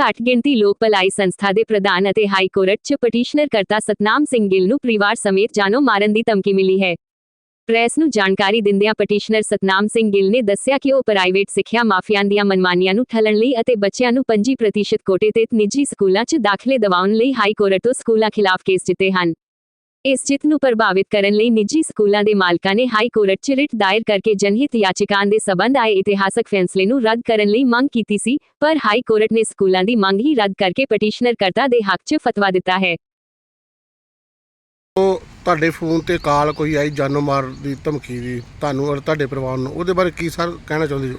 ਘੱਟ ਗਿਣਤੀ ਲੋਕ ਭਲਾਈ ਸੰਸਥਾ ਦੇ ਪ੍ਰਧਾਨ ਅਤੇ ਹਾਈ ਕੋਰਟ 'ਚ ਪਟੀਸ਼ਨਰ ਕਰਤਾ ਸਤਨਾਮ ਸਿੰਘ ਗਿੱਲ ਨੂੰ ਪਰਿਵਾਰ ਸਮੇਤ ਜਾਨੋਂ ਮਾਰਨ ਦੀ ਧਮਕੀ ਮਿਲੀ ਹੈ। ਪ੍ਰੈਸ ਨੂੰ ਜਾਣਕਾਰੀ ਦਿੰਦਿਆਂ ਪਟੀਸ਼ਨਰ ਸਤਨਾਮ ਸਿੰਘ ਗਿੱਲ ਨੇ ਦੱਸਿਆ ਕਿ ਉਹ ਪ੍ਰਾਈਵੇਟ ਸਿੱਖਿਆ ਮਾਫੀਆਂ ਦੀਆਂ ਮਨਮਾਨੀਆਂ ਨੂੰ ਠੱਲਣ ਲਈ ਅਤੇ ਬੱਚਿਆਂ ਨੂੰ 25% ਕੋਟੇ ਤੇ ਨਿੱਜੀ ਸਕੂਲਾਂ 'ਚ ਦਾਖਲੇ ਦਿਵਾਉਣ ਲਈ ਹਾਈ ਕੋਰਟ ਤੋਂ ਸਕੂਲਾਂ ਖਿਲਾਫ ਕੇਸ ਜਿੱਤੇ ਹਨ। ਇਸ ਜਿੱਤ ਨੂੰ ਪ੍ਰਭਾਵਿਤ ਕਰਨ ਲਈ ਨਿੱਜੀ ਸਕੂਲਾਂ ਦੇ ਮਾਲਕਾਂ ਨੇ ਹਾਈ ਕੋਰਟ 'ਚ ਰਿਟ ਦਾਇਰ ਕਰਕੇ ਜਨਹਿਤ ਯਾਚਿਕਾਂ ਦੇ ਸਬੰਧ ਆਏ ਇਤਿਹਾਸਕ ਫੈਸਲੇ ਨੂੰ ਰੱਦ ਕਰਨ ਲਈ ਮੰਗ ਕੀਤੀ ਸੀ ਪਰ ਹਾਈ ਕੋਰਟ ਨੇ ਸਕੂਲਾਂ ਦੀ ਮੰਗ ਹੀ ਰੱਦ ਕਰਕੇ ਪਟੀਸ਼ਨਰ ਕਰਤਾ ਦੇ ਹੱਕ 'ਚ ਫਤਵਾ ਦਿੱਤਾ ਹੈ। ਉਹ ਤੁਹਾਡੇ ਫੋਨ ਤੇ ਕਾਲ ਕੋਈ ਆਈ ਜਾਨੋਂ ਮਾਰ ਦੀ ਧਮਕੀ ਦੀ ਤੁਹਾਨੂੰ ਔਰ ਤੁਹਾਡੇ ਪਰਿਵਾਰ ਨੂੰ ਉਹਦੇ ਬਾਰੇ ਕੀ ਸਰ ਕਹਿਣਾ ਚਾਹੁੰਦੇ ਹੋ?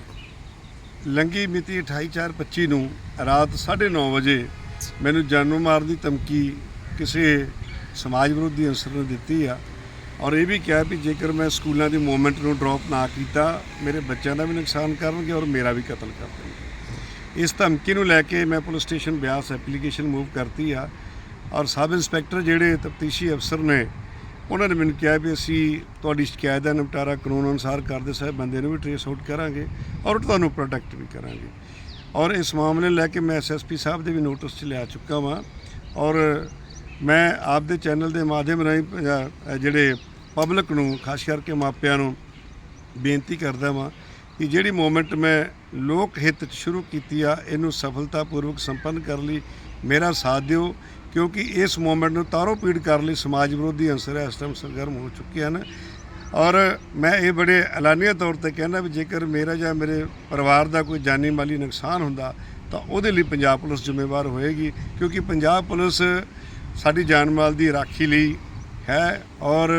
ਲੰਗੀ ਮਿਤੀ 28/4/25 ਨੂੰ ਰਾਤ 9:30 ਵਜੇ ਮੈਨੂੰ ਜਾਨੋਂ ਮਾਰ ਦੀ ਧਮਕੀ ਕਿਸੇ ਸਮਾਜ ਵਿਰੋਧੀ ਅਨਸਰ ਨੂੰ ਦਿੱਤੀ ਆ। ਔਰ ਇਹ ਵੀ ਕਿਹਾ ਵੀ ਜੇਕਰ ਮੈਂ ਸਕੂਲਾਂ ਦੀ ਮੂਵਮੈਂਟ ਨੂੰ ਡ੍ਰੌਪ ਨਾ ਕੀਤਾ, ਮੇਰੇ ਬੱਚਿਆਂ ਦਾ ਵੀ ਨੁਕਸਾਨ ਕਰਨਗੇ ਔਰ ਮੇਰਾ ਵੀ ਕਤਲ ਕਰ ਦੇਣਗੇ। ਇਸ ਧਮਕੀ ਨੂੰ ਲੈ ਕੇ ਮੈਂ police station Beas application move ਕਰਤੀ ਆ ਔਰ ਸਬ ਇੰਸਪੈਕਟਰ ਜਿਹੜੇ ਤਫਤੀਸ਼ੀ ਅਫਸਰ ਨੇ, ਉਹਨਾਂ ਨੇ ਮੈਨੂੰ ਕਿਹਾ ਵੀ ਅਸੀਂ ਤੁਹਾਡੀ ਸ਼ਿਕਾਇਤ ਦਾ ਨਿਪਟਾਰਾ ਕਾਨੂੰਨ ਅਨੁਸਾਰ ਕਰਦੇ ਸਾਹਿਬ ਬੰਦੇ ਨੂੰ ਵੀ ਟ੍ਰੇਸ ਆਊਟ ਕਰਾਂਗੇ ਔਰ ਤੁਹਾਨੂੰ ਪ੍ਰੋਟੈਕਟ ਵੀ ਕਰਾਂਗੇ। ਔਰ ਇਸ ਮਾਮਲੇ ਨੂੰ ਲੈ ਕੇ ਮੈਂ ਐਸਐਸਪੀ ਸਾਹਿਬ ਦੇ ਵੀ ਨੋਟਿਸ 'ਚ ਲਿਆ ਚੁੱਕਾ ਵਾਂ ਔਰ ਮੈਂ ਆਪ ਦੇ ਚੈਨਲ ਦੇ ਮਾਧਿਅਮ ਰਾਹੀਂ ਪੰਜਾ- ਜਿਹੜੇ ਪਬਲਿਕ ਨੂੰ, ਖਾਸ ਕਰਕੇ ਮਾਪਿਆਂ ਨੂੰ ਬੇਨਤੀ ਕਰਦਾ ਵਾਂ ਕਿ ਜਿਹੜੀ ਮੂਵਮੈਂਟ ਮੈਂ ਲੋਕ ਹਿੱਤ 'ਚ ਸ਼ੁਰੂ ਕੀਤੀ ਆ, ਇਹਨੂੰ ਸਫਲਤਾਪੂਰਵਕ ਸੰਪੰਨ ਕਰਨ ਲਈ ਮੇਰਾ ਸਾਥ ਦਿਓ, ਕਿਉਂਕਿ ਇਸ ਮੂਵਮੈਂਟ ਨੂੰ ਤਾਰੋ ਪੀੜ ਕਰਨ ਲਈ ਸਮਾਜ ਵਿਰੋਧੀ ਅੰਸਰ ਇਸ ਟਾਈਮ ਸਰਗਰਮ ਹੋ ਚੁੱਕੇ ਹਨ। ਔਰ ਮੈਂ ਇਹ ਬੜੇ ਐਲਾਨੀਆ ਤੌਰ ਤੇ ਕਹਿੰਦਾ ਵੀ ਜੇਕਰ ਮੇਰਾ ਜਾਂ ਮੇਰੇ ਪਰਿਵਾਰ ਦਾ ਕੋਈ ਜਾਨੀ ਮਾਲੀ ਨੁਕਸਾਨ ਹੁੰਦਾ, ਤਾਂ ਉਹਦੇ ਲਈ ਪੰਜਾਬ ਪੁਲਿਸ ਜ਼ਿੰਮੇਵਾਰ ਹੋਏਗੀ, ਕਿਉਂਕਿ ਪੰਜਾਬ ਪੁਲਿਸ ਸਾਡੀ ਜਾਨ ਮਾਲ ਦੀ ਰਾਖੀ ਲਈ ਹੈ ਔਰ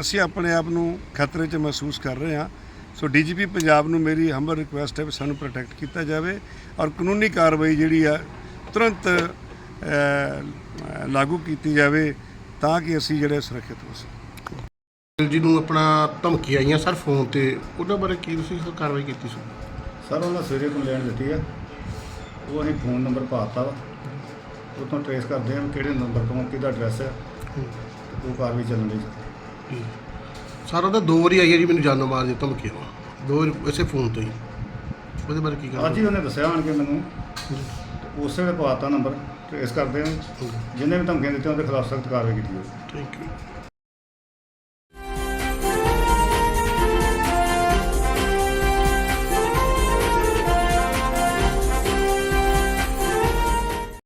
ਅਸੀਂ ਆਪਣੇ ਆਪ ਨੂੰ ਖਤਰੇ 'ਚ ਮਹਿਸੂਸ ਕਰ ਰਹੇ ਹਾਂ। ਸੋ ਡੀਜੀਪੀ ਪੰਜਾਬ ਨੂੰ ਮੇਰੀ ਹੰਬਲ ਰਿਕੁਐਸਟ ਹੈ ਵੀ ਸਾਨੂੰ ਪ੍ਰੋਟੈਕਟ ਕੀਤਾ ਜਾਵੇ ਔਰ ਕਾਨੂੰਨੀ ਕਾਰਵਾਈ ਜਿਹੜੀ ਆ ਤੁਰੰਤ ਲਾਗੂ ਕੀਤੀ ਜਾਵੇ ਤਾਂ ਕਿ ਅਸੀਂ ਜਿਹੜੇ ਸੁਰੱਖਿਅਤ ਹੋ ਸਕੀਏ। ਜੀ ਨੂੰ ਆਪਣਾ ਧਮਕੀ ਆਈਆਂ ਸਰ ਫੋਨ ਤੇ। ਉਹਦੇ ਬਾਰੇ ਕੀ ਤੁਸੀਂ ਸਰ ਕਾਰਵਾਈ ਕੀਤੀ ਸੀ? ਸਰ ਉਹਨਾਂ ਸਵੇਰੇ ਕੰਪਲੇਂਟ ਦਿੱਤੀ ਆ ਉਹ ਅਸੀਂ ਫੋਨ ਨੰਬਰ ਪਾਤਾ ਵਾ। ਤੋਂ ਟਰੇਸ ਕਰਦੇ ਹਾਂ ਕਿਹੜੇ ਨੰਬਰ ਤੋਂ ਕਿਹਦਾ ਐਡਰੈਸ ਹੈ। ਤੇ ਉਹ ਕਾਰਵਾਈ ਚੱਲਣ ਦੀ। ਸਰ ਉਹਦਾ ਦੋ ਵਾਰੀ ਆਈ ਹੈ ਜੀ ਮੈਨੂੰ ਜਾਨੋਂ ਮਾਰ ਦੀ ਧਮਕੀ ਦੋ ਵਾਰੀ ਇਸੇ ਫੋਨ ਤੋਂ ਹੀ। ਉਹਦੇ ਬਾਰੇ ਕੀ ਅੱਜ ਹੀ ਉਹਨੇ ਦੱਸਿਆ ਆਣ ਕੇ ਮੈਨੂੰ। ਤੇ ਉਸੇ ਵੇਲੇ ਪਾਤਾ ਨੰਬਰ ਟਰੇਸ ਕਰਦੇ ਹਾਂ। ਜਿੰਨੇ ਵੀ ਧਮਕੀਆਂ ਦਿੱਤੀਆਂ ਉਹਦੇ ਖਿਲਾਫ ਸਖਤ ਕਾਰਵਾਈ ਕੀਤੀ ਜਾਵੇ ਥੈਂਕ ਯੂ